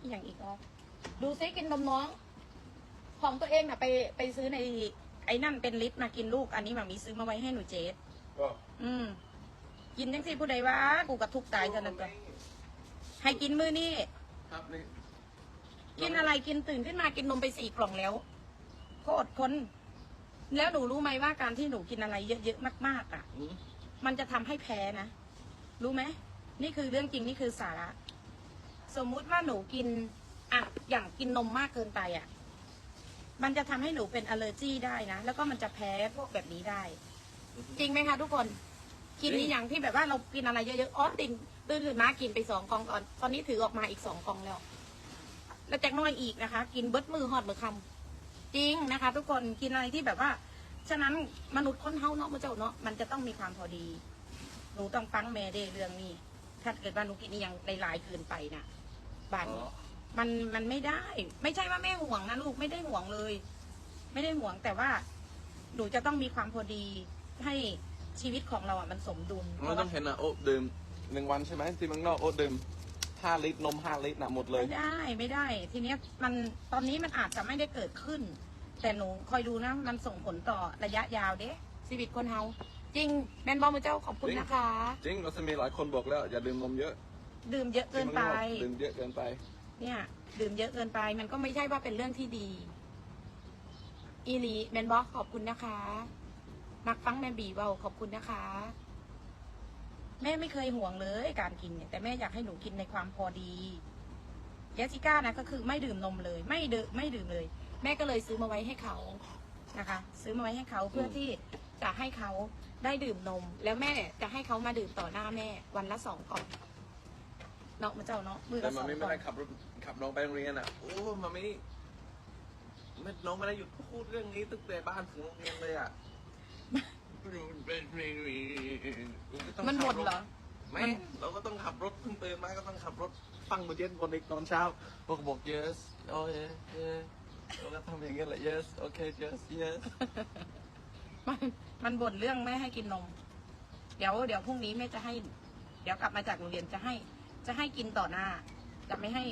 อหย่างอีกอ๋อดูซิกินนมน้อง ของตัวเองน่ะไปไปซื้อในไอ้นั่นเป็นลิตรมากินลูกอันนี้มามีซื้อมาไว้ให้หนูเจสก็อืม กินจังสิผู้ใดว่ากูกับทุกข์ตายเท่านั้นตัวให้กินมือนี่ครับนี่กินอะไรกินตื่นขึ้นมากินนมไปสี่กล่องแล้วโคตรคนแล้วหนูรู้ไหมว่าการที่หนูกินอะไรเยอะๆมากๆอะ อืมมันจะทำให้แพ้นะ รู้ไหม นี่คือเรื่องจริงนี่คือสาระ สมมุติว่าหนูกินอะอย่างกินนมมากเกินไปอะ มันจะทำให้หนูเป็นอ l ลเลอร์จีได้นะ แล้วก็มันจะแพ้พวกแบบนี้ได้ จริงไหมคะทุกคน กินนี้อย่างที่แบบว่าเรากินอะไรเยอะๆอ๋อติงตื่นขึ้นมากินไปสองกองก่อน ตอนนี้ถือออกมาอีกสองกองแล้ว แล้วแจกน้อยอีกนะคะ กินเบิดมือหอดมือคำจริงนะคะ ทุกคนกินอะไรที่แบบว่า ฉะนั้นมนุษย์คนเฮาเนาะมาเจ้าเนาะมันจะต้องมีความพอดี หนูต้องฟังแม่เดเรื่องนี้ ถ้าเกิดว่าหนูกินนี่ยังหลายๆเกินไปนะบ้านอ๋อมันมันไม่ได้ ไม่ใช่ว่าแม่ห่วงนะลูกไม่ได้ห่วงเลย ไม่ได้ห่วงแต่ว่าหนูจะต้องมีความพอดีให้ชีวิตของเราอะมันสมดุลเราต้องเห็นนะโอ๊ตดื่มหนึ่งวันใช่ไหมที่เมืองนอกโอ๊ตดื่มห้าลิตรนมห้าลิตรนะหมดเลยไม่ได้ไม่ได้ ทีเนี้ยมันตอนนี้มันอาจจะไม่ได้เกิดขึ้น แต่หนูคอยดูนะ มันส่งผลต่อระยะยาวเด้ชีวิตคนเฮา จริงแมนบอมเจ้าขอบคุณนะคะ จริงเราจะมีหลายคนบอกแล้ว อย่าดื่มนมเยอะ ดื่มเยอะเกินไปที่มืองอกดื่มเยอะเกินไป เนี่ย ดื่มเยอะเกินไป มันก็ไม่ใช่ว่าเป็นเรื่องที่ดี อีหลีแมนบอกขอบคุณนะคะมักฟังแมนบีเบาขอบคุณนะคะ แม่ไม่เคยห่วงเลยการกินเนี่ยแต่แม่อยากให้หนูกินในความพอดีเจสสิก้านะก็คือไม่ดื่มนมเลย ไม่ดื่มไม่ดื่มเลย แม่ก็เลยซื้อมาไว้ให้เขานะคะ ซื้อมาไว้ให้เขาเพื่อที่ จะให้เขาได้ดื่มนม แล้วแม่จะให้เขามาดื่มต่อหน้าแม่วันละสองกล่องเนาะมาเจ้าเนาะมือแต่ละสมัอนงไม่กล่องได้ขับรถขับน้องไปโรงเรียนอะ โอ้มาไม่ไม่น้องไม่ได้หยุดพูดเรื่องนี้ตั้งแต่บ้านถึงโรงเรียนเลยอะมันบ่นเหรอ ไม่เราก็ต้องขับรถเพิ่งตื่นมาก็ต้องขับรถฟังมือเย็นบนอีกตอนเช้าพวกบอก yes โอ้ย yes เราก็ทำอย่างเงี้ยแหละ yes โอเค yes yes มันมันบ่นเรื่องไม่ให้กินนม เดี๋ยวเดี๋ยวพรุ่งนี้แม่จะให้ เดี๋ยวกลับมาจากโรงเรียนจะให้ จะให้กินต่อหน้า จะไม่ให้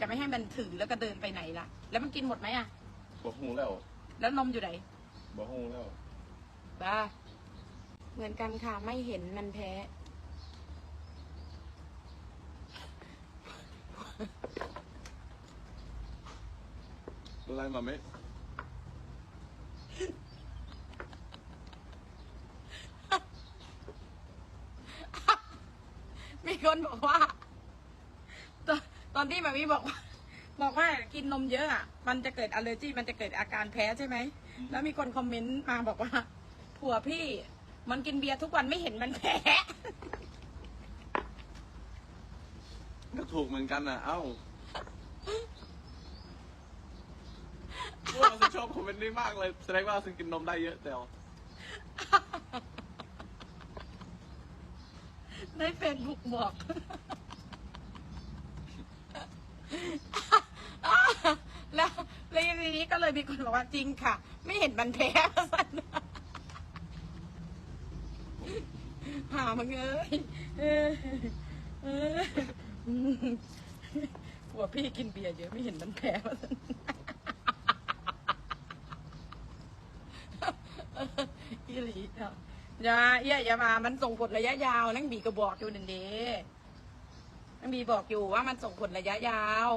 จะไม่ให้มันถือแล้วก็เดินไปไหนล่ะ แล้วมันกินหมดไหมอะบอกหูแล้วแล้วนมอยู่ไหนบอกหูแล้วบ้าเหมือนกันค่ะไม่เห็นมันแพ้ อะไรมาไหม มี คนบอกว่า ตอนตอนที่มามีบอกว่า บอกว่ากินนมเยอะอะ มันจะเกิดอ l ลเลอร์จีมันจะเกิดอาการแพ้ใช่ไหม แล้วมีคนคอมเมนต์มาบอกว่า ผัวพี่ มันกินเบียร์ทุกวันไม่เห็นมันแพ้ ก็ถูกเหมือนกันนะเอ้าพวกเราจะชอบคอมเมนต์นี้มากเลย แสดงว่าซึ่งกินนมได้เยอะแต่ว่า ในเฟซบุ๊กบอก แล้วแล้วทีนี้ก็เลยมีคนบอกว่าจริงค่ะ ไม่เห็นมันแพ้สันหามึงเอ้ยหัวพี่กินเบียร์เยอะไม่เห็นมันแพ้สันอีหลีเนาะ อย่าเอี้ยอย่ามา มันส่งผลระยะยาวนั่งบีก็บอกอยู่นั่นเด้นั่งบีบอกอยู่ว่ามันส่งผลระยะยาว